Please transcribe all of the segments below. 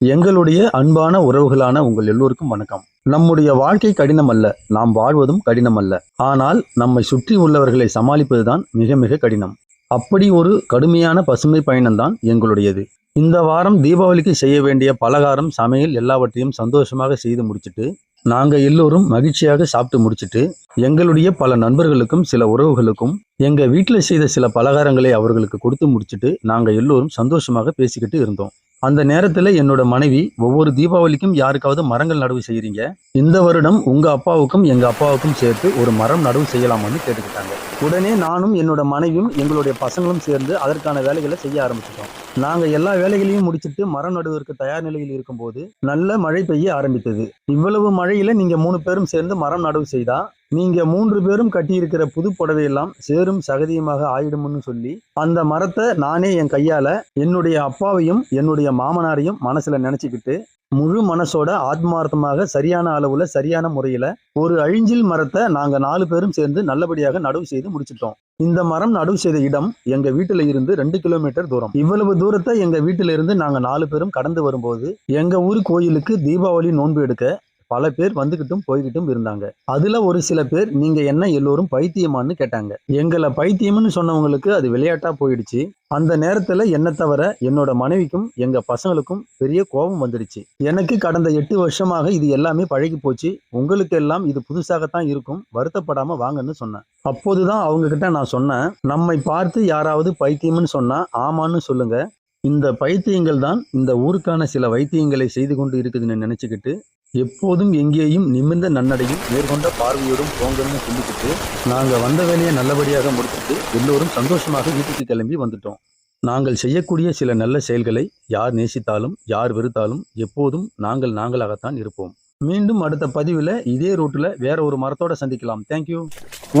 எங்களுடைய அன்பான உறவுகளான உங்கள் எல்லோருக்கும் வணக்கம். நம்முடைய வாழ்க்கை கடினம் அல்ல நாம் வாழ்வதும் கடினம் அல்ல ஆனால் நம்மை சுற்றி உள்ளவர்களை சமாளிப்பதுதான் மிக மிக கடினம். அப்படி ஒரு கடுமையான பசுமை பயணம்தான் எங்களுடையது. இந்த வாரம் தீபாவளிக்கு செய்ய வேண்டிய பலகாரம் சமையல் எல்லாவற்றையும் சந்தோஷமாக செய்து முடிச்சுட்டு நாங்கள் எல்லோரும் மகிழ்ச்சியாக சாப்பிட்டு முடிச்சிட்டு எங்களுடைய பல நண்பர்களுக்கும் சில உறவுகளுக்கும் எங்கள் வீட்டில் செய்த சில பலகாரங்களை அவர்களுக்கு கொடுத்து முடிச்சிட்டு நாங்கள் எல்லோரும் சந்தோஷமாக பேசிக்கிட்டு இருந்தோம். அந்த நேரத்தில் என்னோட மனைவி ஒவ்வொரு தீபாவளிக்கும் யாருக்காவது மரங்கள் நடவு செய்கிறீங்க இந்த வருடம் உங்கள் அப்பாவுக்கும் எங்கள் அப்பாவுக்கும் சேர்த்து ஒரு மரம் நடவு செய்யலாமான்னு கேட்டுக்கிட்டாங்க. உடனே நானும் என்னோட மனைவியும் எங்களுடைய பசங்களும் சேர்ந்து அதற்கான வேலைகளை செய்ய ஆரம்பிச்சிட்டோம். நாங்கள் எல்லா வேலைகளையும் முடிச்சுட்டு மரம் நடுவதற்கு தயார் நிலையில் இருக்கும்போது நல்ல மழை பெய்ய ஆரம்பித்தது. இவ்வளவு மழையில் நீங்கள் மூணு பேரும் சேர்ந்து மரம் நடவு செய்தால் நீங்க மூன்று பேரும் கட்டியிருக்கிற புது புடவையெல்லாம் சேரும் சகதியுமாக ஆயிடும்னு சொல்லி அந்த மரத்தை நானே என் கையால என்னுடைய அப்பாவையும் என்னுடைய மாமனாரையும் மனசுல நினைச்சுக்கிட்டு முழு மனசோட ஆத்மார்த்தமாக சரியான அளவுல சரியான முறையில ஒரு அழிஞ்சில் மரத்தை நாங்க நாலு பேரும் சேர்ந்து நல்லபடியாக நடவு செய்து முடிச்சிட்டோம். இந்த மரம் நடவு செய்த இடம் எங்க வீட்டுல இருந்து ரெண்டு கிலோமீட்டர் தூரம். இவ்வளவு தூரத்தை எங்க வீட்டில இருந்து நாங்க நாலு பேரும் கடந்து வரும்போது எங்க ஊர் கோயிலுக்கு தீபாவளி நோன்பு எடுக்க பல பேர் வந்துகிட்டும் போய்கிட்டும் இருந்தாங்க. அதுல ஒரு சில பேர் நீங்க என்ன எல்லோரும் பைத்தியமான்னு கேட்டாங்க. எங்களை பைத்தியம்னு சொன்னவங்களுக்கு அது விளையாட்டா போயிடுச்சு. அந்த நேரத்துல என்ன தவிர என்னோட மனைவிக்கும் எங்க பசங்களுக்கும் பெரிய கோபம் வந்துடுச்சு. எனக்கு கடந்த எட்டு வருஷமாக இது எல்லாமே பழகி போச்சு. உங்களுக்கு எல்லாம் இது புதுசாகத்தான் இருக்கும். வருத்தப்படாம வாங்கன்னு சொன்னேன். அப்போதுதான் அவங்க கிட்ட நான் சொன்னேன் நம்மை பார்த்து யாராவது பைத்தியம்னு சொன்னா ஆமான்னு சொல்லுங்க. இந்த பைத்தியங்கள் தான் இந்த ஊருக்கான சில வைத்தியங்களை செய்து கொண்டு இருக்குதுன்னு நினைச்சுக்கிட்டு எப்போதும் எங்கேயும் நிமிர்ந்த நன்னடையும் மேற்கொண்ட பார்வையோடும் போங்கன்னு சொல்லிக்கிட்டு நாங்கள் வந்த வேலையை நல்லபடியாக முடிச்சுட்டு எல்லோரும் சந்தோஷமாக வீட்டுக்கு கிளம்பி வந்துட்டோம். நாங்கள் செய்யக்கூடிய சில நல்ல செயல்களை யார் நேசித்தாலும் யார் வெறுத்தாலும் எப்போதும் நாங்கள் நாங்களாகத்தான் இருப்போம். மீண்டும் அடுத்த பதிவில் இதே ரூட்டில் வேற ஒரு மரத்தோட சந்திக்கலாம். தேங்க்யூ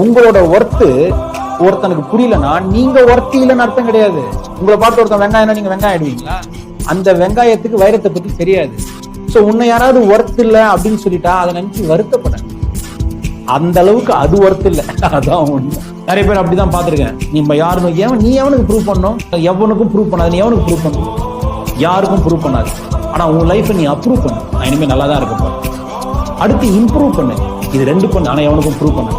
உங்களோட ஒர்த்து ஒருத்தனுக்கு புரியலன்னா நீங்க ஒர்த்து இல்லைன்னு அர்த்தம் கிடையாது. உங்களை பார்த்து ஒருத்தன் வெங்காயம் நீங்க வெங்காயம் ஆடுவீங்களா அந்த வெங்காயத்துக்கு வைரத்தை பத்தி தெரியாது. ஸோ உன்னை யாராவது ஒர்த் இல்லை அப்படின்னு சொல்லிட்டா அதை நினைச்சு வருத்தப்பட அந்த அளவுக்கு அது ஒர்த் இல்லை அதான் உண்மை. நிறைய பேர் அப்படிதான் பார்த்துருக்கேன். நீ யாருன்னு ஏன் நீ எவனுக்கு ப்ரூவ் பண்ணும் எவனுக்கும் ப்ரூவ் பண்ணாது நீ எவனுக்கு ப்ரூவ் பண்ணும் யாருக்கும் ப்ரூவ் பண்ணாது. ஆனா உன் லைஃப்பை நீ அப்ரூவ் பண்ணு. நான் நல்லா தான் இருக்க போறேன். அடுத்து இம்ப்ரூவ் பண்ணு. இது ரெண்டு பண்ணு ஆனா எவனுக்கும் ப்ரூவ் பண்ணு